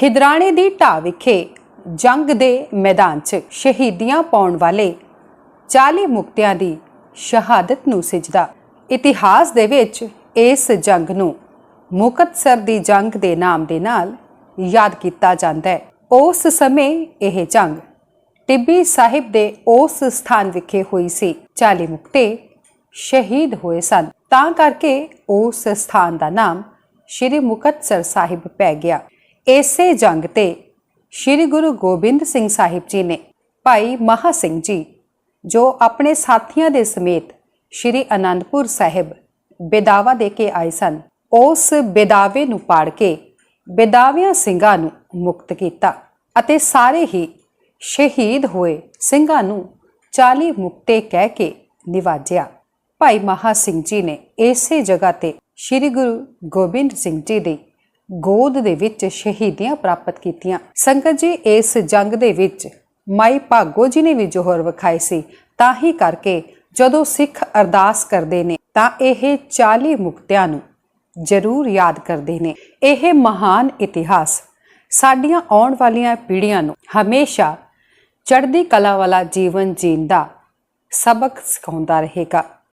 ਖਿਦਰਾਣੇ ਦੀ ਢਾਹ ਵਿਖੇ ਜੰਗ ਦੇ ਮੈਦਾਨ 'ਚ ਸ਼ਹੀਦੀਆਂ ਪਾਉਣ ਵਾਲੇ 40 ਮੁਕਤਿਆਂ ਦੀ ਸ਼ਹਾਦਤ ਨੂੰ ਸਿਜਦਾ। ਇਤਿਹਾਸ ਦੇ ਵਿੱਚ ਇਸ ਜੰਗ ਨੂੰ ਮੁਕਤਸਰ ਦੀ ਜੰਗ ਦੇ ਨਾਮ ਦੇ ਨਾਲ ਯਾਦ ਕੀਤਾ ਜਾਂਦਾ ਹੈ। ਉਸ ਸਮੇਂ ਇਹ ਜੰਗ ਟਿੱਬੀ ਸਾਹਿਬ ਦੇ ਉਸ ਸਥਾਨ ਵਿਖੇ ਹੋਈ ਸੀ। 40 ਮੁਕਤੇ ਸ਼ਹੀਦ ਹੋਏ ਸਨ। ਤਾਂ ਕਰਕੇ ਉਸ ਸਥਾਨ ਦਾ ਨਾਮ ਸ਼੍ਰੀ ਮੁਕਤਸਰ ਸਾਹਿਬ ਪੈ ਗਿਆ। ਇਸੇ ਜੰਗ ਤੇ ਸ਼੍ਰੀ ਗੁਰੂ ਗੋਬਿੰਦ ਸਿੰਘ ਸਾਹਿਬ ਜੀ ਨੇ ਭਾਈ ਮਹਾ ਸਿੰਘ ਜੀ, ਜੋ ਆਪਣੇ ਸਾਥੀਆਂ ਦੇ ਸਮੇਤ ਸ਼੍ਰੀ ਅਨੰਦਪੁਰ ਸਾਹਿਬ ਬੇਦਾਵਾ ਦੇ ਕੇ ਆਏ ਸਨ, ਉਸ ਬੇਦਾਵੇ ਨੂੰ ਪਾੜ ਕੇ ਬੇਦਾਵਿਆਂ ਸਿੰਘਾਂ ਨੂੰ ਮੁਕਤ ਕੀਤਾ ਅਤੇ ਸਾਰੇ ਹੀ ਸ਼ਹੀਦ ਹੋਏ ਸਿੰਘਾਂ ਨੂੰ 40 ਮੁਕਤੇ ਕਹਿ ਕੇ ਨਿਵਾਜਿਆ। ਭਾਈ ਮਹਾ ਸਿੰਘ ਜੀ ਨੇ ਇਸੇ ਜਗ੍ਹਾ ਤੇ ਸ੍ਰੀ ਗੁਰੂ ਗੋਬਿੰਦ ਸਿੰਘ ਜੀ ਦੀ ਗੋਦ ਦੇ ਵਿੱਚ ਸ਼ਹੀਦੀਆਂ ਪ੍ਰਾਪਤ ਕੀਤੀਆਂ। ਸੰਗਤ ਜੀ, ਇਸ ਜੰਗ ਦੇ ਵਿੱਚ ਮਾਈ ਭਾਗੋ ਜੀ ਨੇ ਵੀ ਜੋਹਰ ਵਿਖਾਈ ਸੀ। ਤਾਂ ਹੀ ਕਰਕੇ ਜਦੋਂ ਸਿੱਖ ਅਰਦਾਸ ਕਰਦੇ ਨੇ, ਤਾਂ ਇਹ 40 ਮੁਕਤਿਆਂ ਨੂੰ ਜ਼ਰੂਰ ਯਾਦ ਕਰਦੇ ਨੇ। ਇਹ ਮਹਾਨ ਇਤਿਹਾਸ ਸਾਡੀਆਂ ਆਉਣ ਵਾਲੀਆਂ ਪੀੜ੍ਹੀਆਂ ਨੂੰ ਹਮੇਸ਼ਾ ਚੜ੍ਹਦੀ ਕਲਾ ਵਾਲਾ ਜੀਵਨ ਜੀਣ ਦਾ ਸਬਕ ਸਿਖਾਉਂਦਾ ਰਹੇਗਾ।